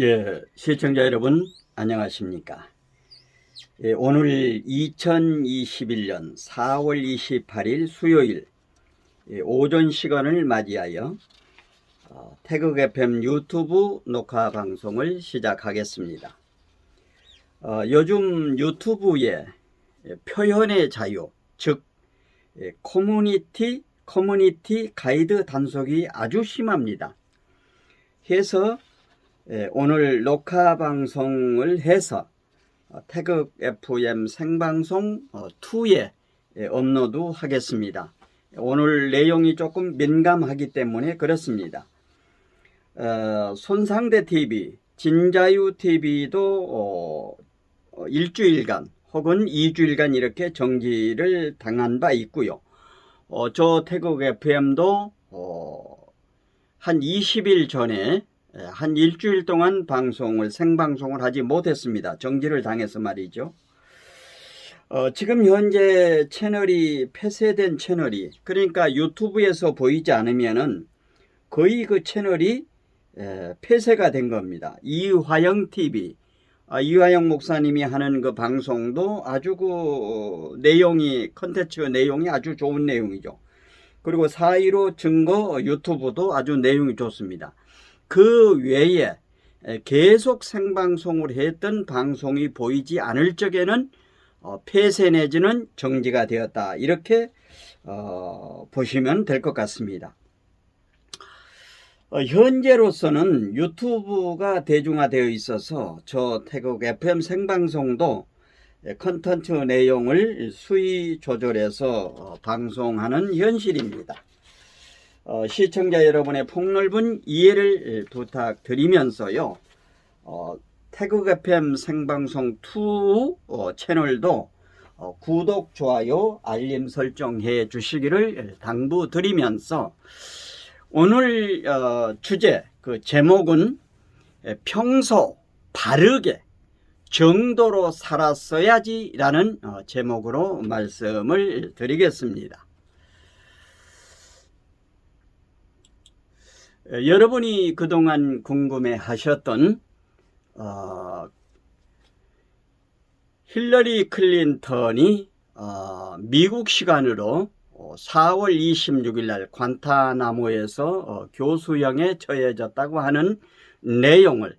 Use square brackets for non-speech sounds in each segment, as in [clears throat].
예, 시청자 여러분 안녕하십니까? 예, 오늘 2021년 4월 28일 수요일 예, 오전 시간을 맞이하여 어, 태극 FM 유튜브 녹화 방송을 시작하겠습니다. 어, 요즘 유튜브에 예, 표현의 자유, 즉 예, 커뮤니티 커뮤니티 가이드 단속이 아주 심합니다. 해서 예, 오늘 녹화 방송을 해서 어, 태극 FM 생방송 어, 2에 예, 업로드 하겠습니다. 오늘 내용이 조금 민감하기 때문에 그렇습니다. 어, 손상대 TV, 진자유 TV도 어, 어, 일주일간 혹은 이주일간 이렇게 정지를 당한 바 있고요. 어, 저 태극 FM도 어, 한 20일 전에 예, 한 일주일 동안 방송을 생방송을 하지 못했습니다. 정지를 당해서 말이죠. 어, 지금 현재 채널이 폐쇄된 채널이 그러니까 유튜브에서 보이지 않으면은 거의 그 채널이 에, 폐쇄가 된 겁니다. 이화영 TV 아, 이화영 목사님이 하는 그 방송도 아주 그 어, 내용이 컨텐츠 내용이 아주 좋은 내용이죠. 그리고 4.15 증거 유튜브도 아주 내용이 좋습니다. 그 외에 계속 생방송을 했던 방송이 보이지 않을 적에는 어, 폐쇄 내지는 정지가 되었다. 이렇게 어, 보시면 될 것 같습니다. 어, 현재로서는 유튜브가 대중화되어 있어서 저 태국 FM 생방송도 컨텐츠 내용을 수위 조절해서 어, 방송하는 현실입니다. 어, 시청자 여러분의 폭넓은 이해를 부탁드리면서요. 어, 태극 FM 생방송 2 어, 채널도 어, 구독, 좋아요, 알림 설정해 주시기를 당부드리면서 오늘 어, 주제 그 제목은 에, 평소 바르게 정도로 살았어야지라는 어, 제목으로 말씀을 드리겠습니다. 여러분이 그동안 궁금해 하셨던 어, 힐러리 클린턴이 어, 미국 시간으로 어, 4월 26일 날 관타나모에서 어, 교수형에 처해졌다고 하는 내용을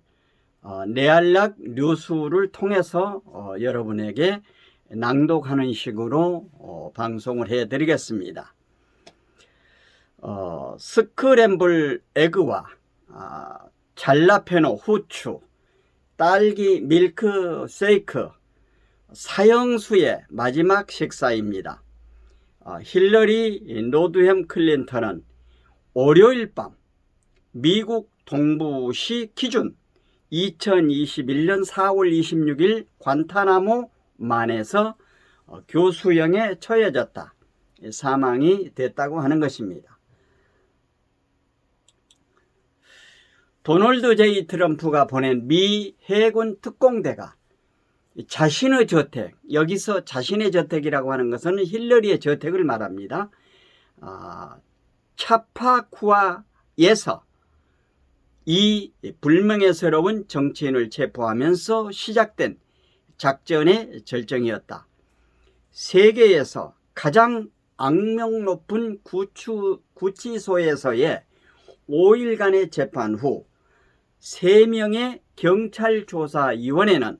어, 네알락 뉴스를 통해서 어, 여러분에게 낭독하는 식으로 어, 방송을 해드리겠습니다. 어, 스크램블 에그와 아, 잘라페노 후추, 딸기 밀크 세이크, 사형수의 마지막 식사입니다. 어, 힐러리 노드햄 클린턴은 월요일 밤 미국 동부시 기준 2021년 4월 26일 관타나모 만에서 어, 교수형에 처해졌다. 사망이 됐다고 하는 것입니다. 도널드 제이 트럼프가 보낸 미 해군 특공대가 자신의 저택, 여기서 자신의 저택이라고 하는 것은 힐러리의 저택을 말합니다. 아, 차파쿠아에서 이 불명예스러운 정치인을 체포하면서 시작된 작전의 절정이었다. 세계에서 가장 악명 높은 구추, 구치소에서의 5일간의 재판 후 3명의 경찰조사위원회는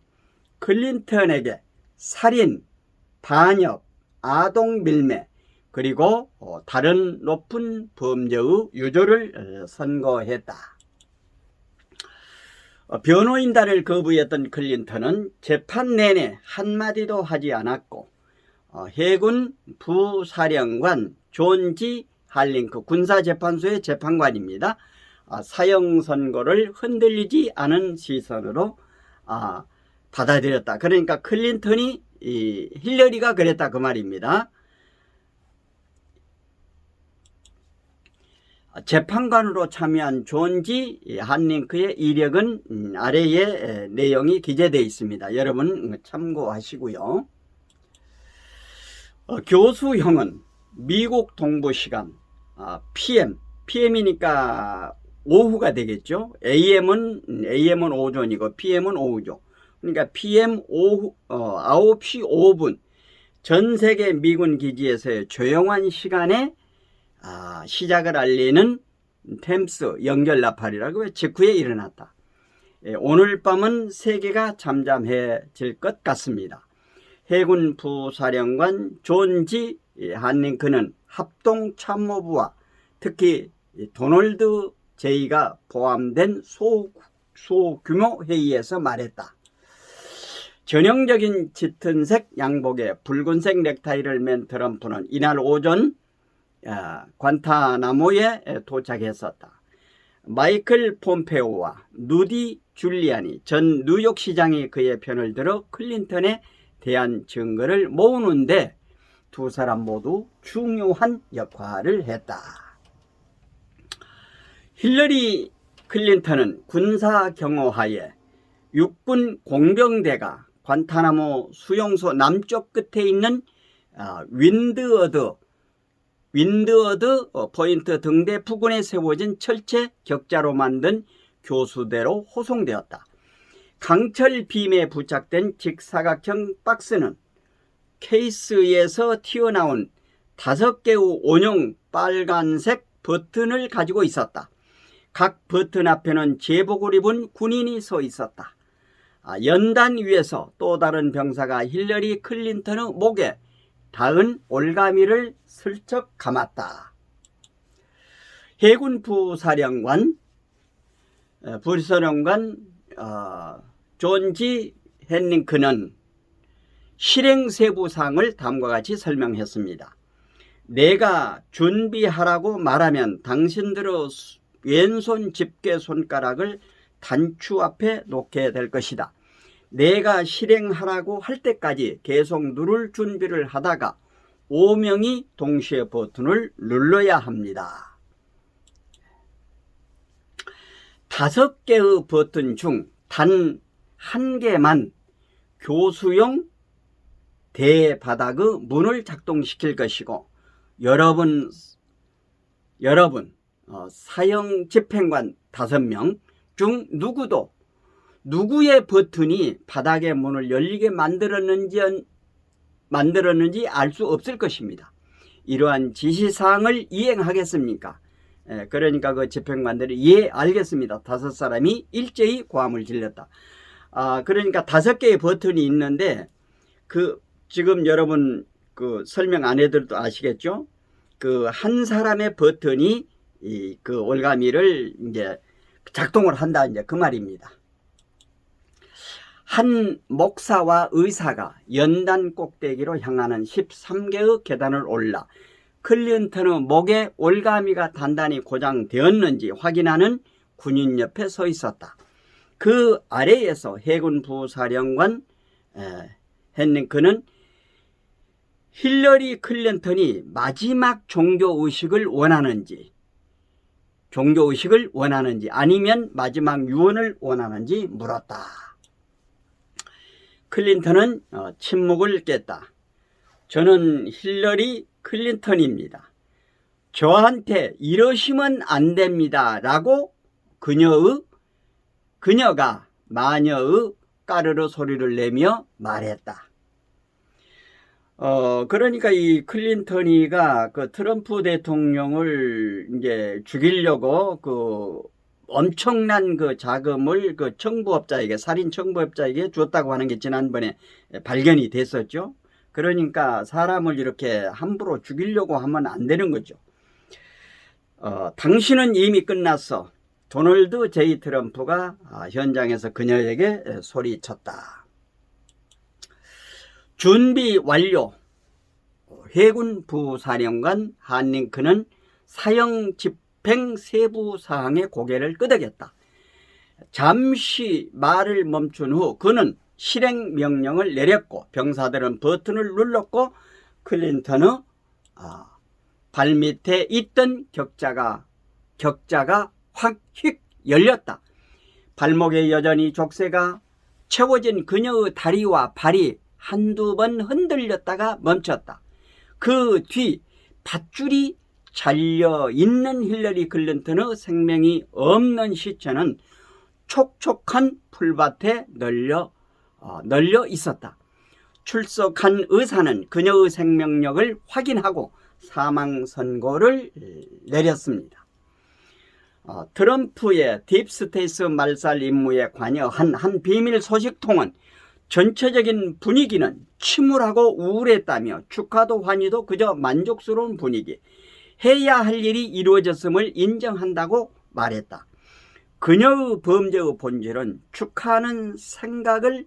클린턴에게 살인, 반역, 아동 밀매, 그리고 어, 다른 높은 범죄의 유죄를 어, 선고했다. 어, 변호인단을 거부했던 클린턴은 재판 내내 한마디도 하지 않았고 해군 부사령관 존지 할링크 군사재판소의 재판관입니다. 사형 선고를 흔들리지 않은 시선으로 아, 받아들였다. 그러니까 클린턴이 이 힐러리가 그랬다 그 말입니다. 재판관으로 참여한 존지 한링크의 이력은 음, 아래에 내용이 기재되어 있습니다. 여러분 참고하시고요. 어, 교수형은 미국 동부 시간 아, PM, PM이니까 오후가 되겠죠. AM은 AM은 오전이고 PM은 오후죠. 그러니까 PM 오후 어 9시 5분 전 세계 미군 기지에서의 조용한 시간에 아, 시작을 알리는 템스 연결 나팔이라고 직후에 일어났다. 예, 오늘 밤은 세계가 잠잠해질 것 같습니다. 해군 부사령관 존지 한링크는 합동 참모부와 특히 이 도널드 제이가 포함된 소, 소규모 회의에서 말했다. 전형적인 짙은색 양복에 붉은색 넥타이를 맨 트럼프는 이날 오전 아, 관타나모에 도착했었다. 마이클 폼페오와 누디 줄리안이 전 뉴욕시장이 그의 편을 들어 클린턴에 대한 증거를 모으는데 두 사람 모두 중요한 역할을 했다. 힐러리 클린턴은 군사 경호하에 육군 공병대가 관타나모 수용소 남쪽 끝에 있는 아, 윈드어드 윈드어드 어, 포인트 등대 부근에 세워진 철제 격자로 만든 교수대로 호송되었다. 강철 빔에 부착된 직사각형 박스는 케이스에서 튀어나온 다섯 개의 원형 빨간색 버튼을 가지고 있었다. 각 버튼 앞에는 제복을 입은 군인이 서 있었다. 아, 연단 위에서 또 다른 병사가 힐러리 클린턴의 목에 닿은 올가미를 슬쩍 감았다. 해군 부사령관 어, 부사령관 어, 존지 헨링크는 실행 세부사항을 다음과 같이 설명했습니다. 내가 준비하라고 말하면 당신들의 왼손 집게 손가락을 단추 앞에 놓게 될 것이다. 내가 실행하라고 할 때까지 계속 누를 준비를 하다가 5명이 동시에 버튼을 눌러야 합니다. 다섯 개의 버튼 중 단 한 개만 교수용 대바닥의 문을 작동시킬 것이고 여러분 여러분 어, 사형 집행관 다섯 명 중 누구도 누구의 버튼이 바닥의 문을 열리게 만들었는지 만들었는지 알 수 없을 것입니다. 이러한 지시사항을 이행하겠습니까? 예, 그러니까 그 집행관들이 예 알겠습니다. 다섯 사람이 일제히 고함을 질렀다. 아 그러니까 다섯 개의 버튼이 있는데 그 지금 여러분 그 설명 안 해드려도 아시겠죠? 그 한 사람의 버튼이 이 그 올가미를 이제 작동을 한다 이제 그 말입니다. 한 목사와 의사가 연단 꼭대기로 향하는 13개의 계단을 올라 클린턴의 목에 올가미가 단단히 고장되었는지 확인하는 군인 옆에 서 있었다. 그 아래에서 해군 부사령관 헨링크는 힐러리 클린턴이 마지막 종교 의식을 원하는지 종교의식을 원하는지 아니면 마지막 유언을 원하는지 물었다. 클린턴은 어, 침묵을 깼다. 저는 힐러리 클린턴입니다. 저한테 이러시면 안 됩니다. 라고 그녀의, 그녀가 마녀의 까르르 소리를 내며 말했다. 어, 그러니까 이 클린턴이가 그 트럼프 대통령을 이제 죽이려고 그 엄청난 그 자금을 그 청부업자에게, 살인 청부업자에게 줬다고 하는 게 지난번에 발견이 됐었죠. 그러니까 사람을 이렇게 함부로 죽이려고 하면 안 되는 거죠. 어, 당신은 이미 끝났어. 도널드 제이 트럼프가 아, 현장에서 그녀에게 소리쳤다. 준비 완료. 해군 부사령관 한링크는 사형 집행 세부 사항의 고개를 끄덕였다. 잠시 말을 멈춘 후 그는 실행 명령을 내렸고 병사들은 버튼을 눌렀고 클린턴의 아, 발밑에 있던 격자가 격자가 확 휙 열렸다. 발목에 여전히 족쇄가 채워진 그녀의 다리와 발이 한두 번 흔들렸다가 멈췄다. 그 뒤 밧줄이 잘려 있는 힐러리 클린턴의 생명이 없는 시체는 촉촉한 풀밭에 널려 어, 널려 있었다. 출석한 의사는 그녀의 생명력을 확인하고 사망 선고를 내렸습니다. 어, 트럼프의 딥스테이스 말살 임무에 관여한 한 비밀 소식통은 전체적인 분위기는 침울하고 우울했다며 축하도 환희도 그저 만족스러운 분위기, 해야 할 일이 이루어졌음을 인정한다고 말했다. 그녀의 범죄의 본질은 축하하는 생각을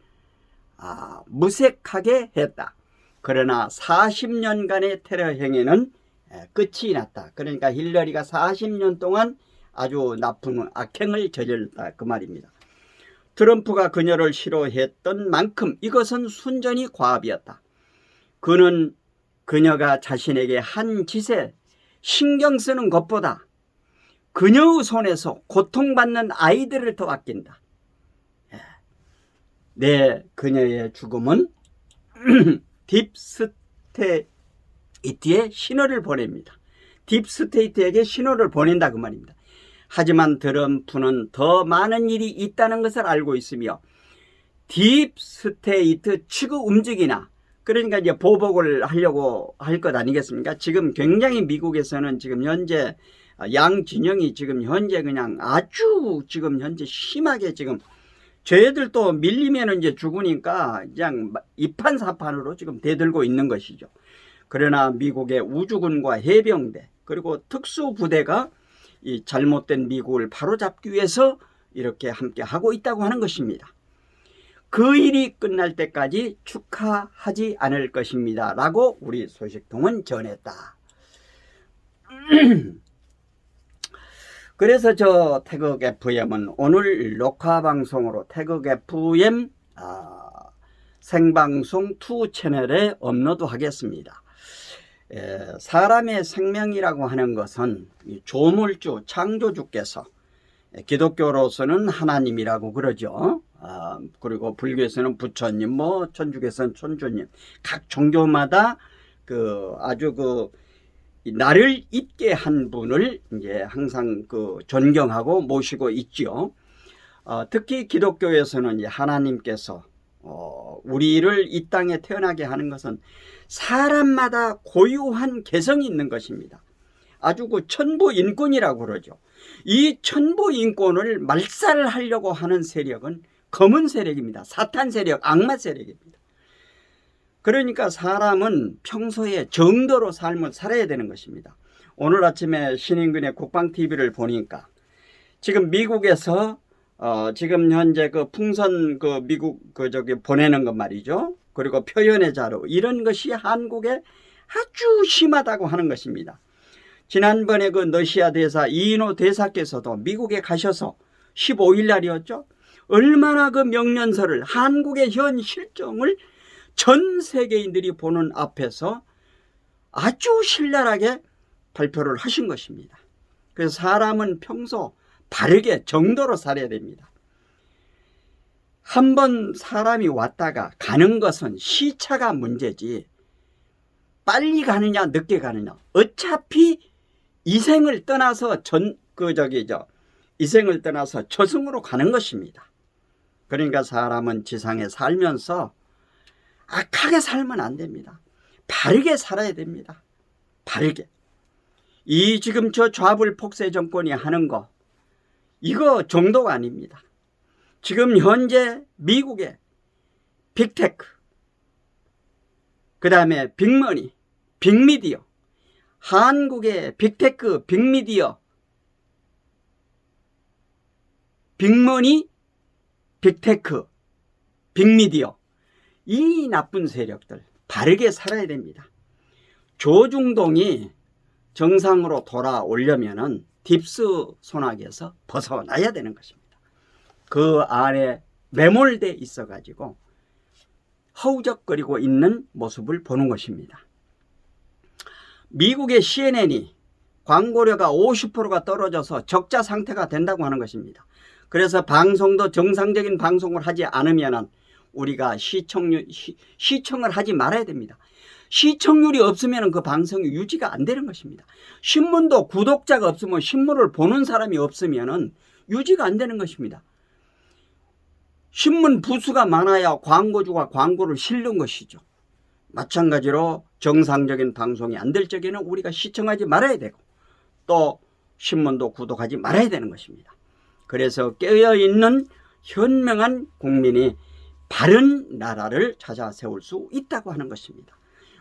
아, 무색하게 했다. 그러나 40년간의 테러 행위는 에, 끝이 났다. 그러니까 힐러리가 40년 동안 아주 나쁜 악행을 저질렀다. 그 말입니다. 트럼프가 그녀를 싫어했던 만큼 이것은 순전히 과합이었다. 그는 그녀가 자신에게 한 짓에 신경 쓰는 것보다 그녀의 손에서 고통받는 아이들을 더 아낀다. 예. 내 그녀의 죽음은 [clears throat] 딥스테이트에 신호를 보냅니다. 딥스테이트에게 신호를 보낸다 그 말입니다. 하지만 트럼프는 더 많은 일이 있다는 것을 알고 있으며 딥 스테이트 측의 움직이나 그러니까 이제 보복을 하려고 할 것 아니겠습니까? 지금 굉장히 미국에서는 지금 현재 양 진영이 지금 현재 그냥 아주 지금 현재 심하게 지금 저희들도 밀리면 이제 죽으니까 그냥 이판사판으로 지금 대들고 있는 것이죠. 그러나 미국의 우주군과 해병대 그리고 특수부대가 이 잘못된 미국을 바로잡기 위해서 이렇게 함께 하고 있다고 하는 것입니다. 그 일이 끝날 때까지 축하하지 않을 것입니다. 라고 우리 소식통은 전했다. [clears throat] 그래서 저 태극 FM은 오늘 녹화 방송으로 태극 FM 아, 생방송 2 채널에 업로드 하겠습니다. 에, 사람의 생명이라고 하는 것은 이 조물주, 창조주께서 에, 기독교로서는 하나님이라고 그러죠. 아, 그리고 불교에서는 부처님, 뭐 천주교에서는 천주님, 각 종교마다 그 아주 그 나를 있게 한 분을 이제 항상 그 존경하고 모시고 있죠. 어, 특히 기독교에서는 하나님께서 어, 우리를 이 땅에 태어나게 하는 것은 사람마다 고유한 개성이 있는 것입니다. 아주 그 천부 인권이라고 그러죠. 이 천부 인권을 말살하려고 하는 세력은 검은 세력입니다. 사탄 세력, 악마 세력입니다. 그러니까 사람은 평소에 정도로 삶을 살아야 되는 것입니다. 오늘 아침에 신인근의 국방TV를 보니까 지금 미국에서 어, 지금 현재 그 풍선 그 미국 그 저기 보내는 것 말이죠. 그리고 표현의 자료 이런 것이 한국에 아주 심하다고 하는 것입니다. 지난번에 그 러시아 대사 이인호 대사께서도 미국에 가셔서 15일 날이었죠. 얼마나 그 명령서를 한국의 현 실정을 전 세계인들이 보는 앞에서 아주 신랄하게 발표를 하신 것입니다. 그래서 사람은 평소 바르게 정도로 살아야 됩니다. 한 번 사람이 왔다가 가는 것은 시차가 문제지 빨리 가느냐 늦게 가느냐 어차피 이 생을 떠나서 전 그 저기 저 이생을 떠나서 저승으로 가는 것입니다. 그러니까 사람은 지상에 살면서 악하게 살면 안 됩니다. 바르게 살아야 됩니다. 바르게. 이 지금 저 좌불 폭세 정권이 하는 거 이거 정도가 아닙니다. 지금 현재 미국의 빅테크 그 다음에 빅머니, 빅미디어 한국의 빅테크, 빅미디어 빅머니, 빅테크, 빅미디어 이 나쁜 세력들 바르게 살아야 됩니다. 조중동이 정상으로 돌아오려면은 딥스 소나기에서 벗어나야 되는 것입니다. 그 안에 매몰돼 있어 가지고 허우적거리고 있는 모습을 보는 것입니다. 미국의 CNN이 광고료가 50%가 떨어져서 적자 상태가 된다고 하는 것입니다. 그래서 방송도 정상적인 방송을 하지 않으면 우리가 시청률, 시, 시청을 하지 말아야 됩니다. 시청률이 없으면 그 방송이 유지가 안 되는 것입니다. 신문도 구독자가 없으면 신문을 보는 사람이 없으면 유지가 안 되는 것입니다. 신문 부수가 많아야 광고주가 광고를 실는 것이죠. 마찬가지로 정상적인 방송이 안 될 적에는 우리가 시청하지 말아야 되고 또 신문도 구독하지 말아야 되는 것입니다. 그래서 깨어있는 현명한 국민이 바른 나라를 찾아 세울 수 있다고 하는 것입니다.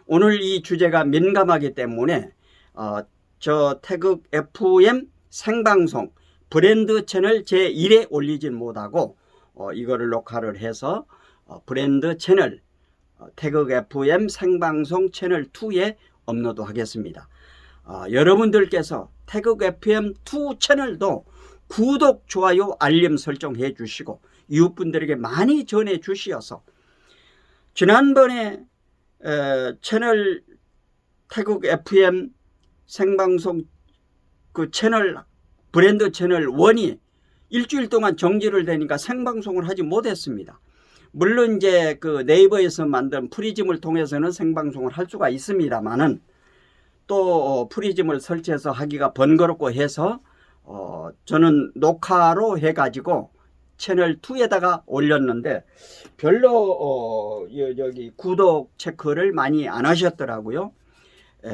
오늘 이 주제가 민감하기 때문에 어, 저 태극 FM 생방송 브랜드 채널 제1에 올리진 못하고 어, 이거를 녹화를 해서 어, 브랜드 채널 어, 태극 FM 생방송 채널 2에 업로드 하겠습니다. 어, 여러분들께서 태극 FM2 채널도 구독, 좋아요, 알림 설정해 주시고 이웃분들에게 많이 전해 주시어서 지난번에 에, 채널 태국 FM 생방송 그 채널 브랜드 채널 원이 일주일 동안 정지를 되니까 생방송을 하지 못했습니다. 물론 이제 그 네이버에서 만든 프리즘을 통해서는 생방송을 할 수가 있습니다만은 또 프리즘을 설치해서 하기가 번거롭고 해서 어 저는 녹화로 해가지고 채널 2에다가 올렸는데 별로 어 여- 여기 구독 체크를 많이 안 하셨더라고요. 에,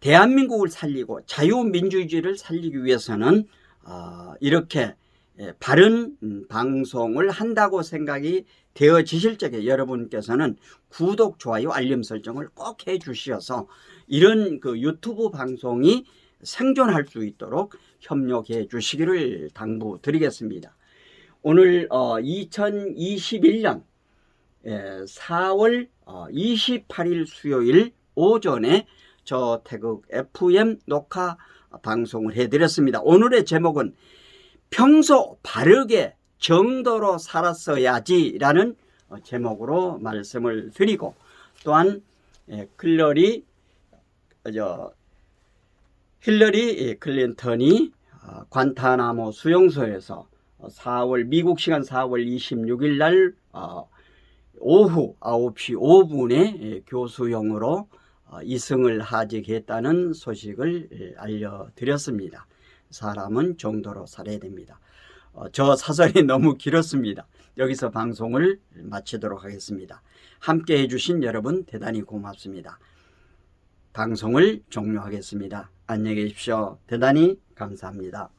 대한민국을 살리고 자유민주주의를 살리기 위해서는 어, 이렇게 에, 바른 음, 방송을 한다고 생각이 되어지실 적에 여러분께서는 구독, 좋아요, 알림 설정을 꼭 해주셔서 이런 그 유튜브 방송이 생존할 수 있도록 협력해 주시기를 당부드리겠습니다. 오늘 어, 2021년 4월 28일 수요일 오전에 저 태극 FM 녹화 방송을 해드렸습니다. 오늘의 제목은 평소 바르게 정도로 살았어야지라는 어, 제목으로 말씀을 드리고 또한 예, 클러리 어, 저 힐러리 클린턴이 어, 관타나모 수용소에서 4월 미국 시간 4월 26일 날 어, 오후 9시 5분에 교수용으로 어, 이승을 하직했다는 소식을 예, 알려드렸습니다. 사람은 정도로 살아야 됩니다. 어, 저 사설이 [laughs] 너무 길었습니다. 여기서 방송을 마치도록 하겠습니다. 함께 해주신 여러분 대단히 고맙습니다. 방송을 종료하겠습니다. 안녕히 계십시오. 대단히 감사합니다.